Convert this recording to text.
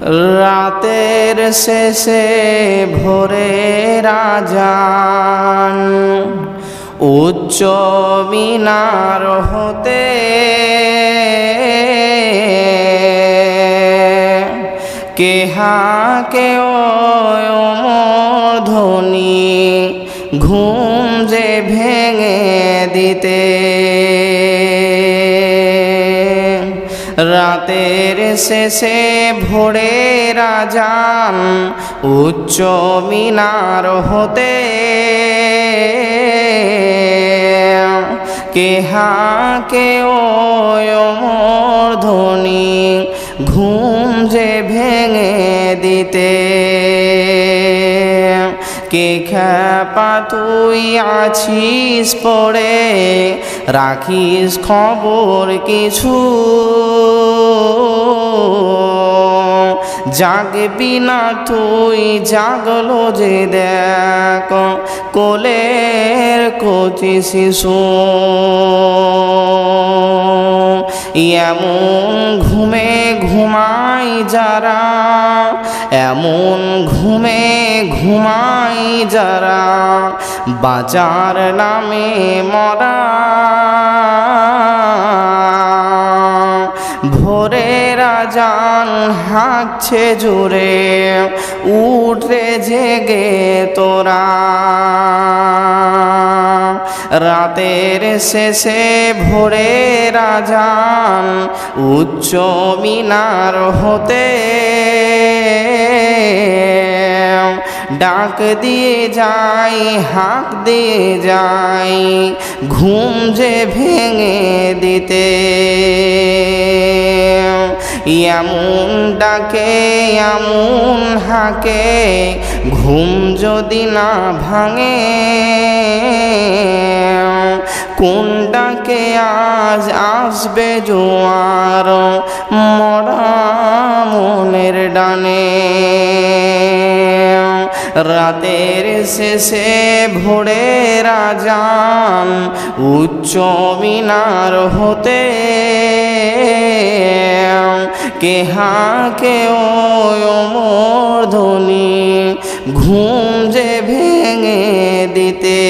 রাতের শেষে ভোরে রাজান উচ্চ মিনার হতে কেহা কেউ ধ্বনি ঘুম যে ভেঙে দিতে রাতের শেষে ভোরে রাজান উচ্চ মিনার হতে কেহা কেউ ধ্বনি ঘুম যে ভেঙে দিতে কে খ্যাপা তুই আছিস পড়ে? রাখিস খবর কিছু। জাগবি না তুই, জাগলো যে দেখ কোলের কচি শিশু। এমন ঘুমে ঘুমাই যারা, এমন ঘুমে ঘুমাই যারা বাজার নামে মরা। ভোরে রাজান হাঁকছে জোরে উঠে জেগে তোরা। রাতের শেষে ভোরে রাজান উচ্চ মিনার হতে ডাক দিয়ে যাই, হাঁক দিয়ে যাই, ঘুম যে ভেঙে দিতে। এমন ডাকে, এমন হাঁকে, ঘুম যদি না ভাঙে কোন ডাকে আজ আসবে জোয়ার, মরা মনের ডানে। রাতের শেষে ভোরে রাজান উচ্চ মিনার হতে, কেহা কেউ মোর ধ্বনি ঘুম যে ভেঙে দিতে।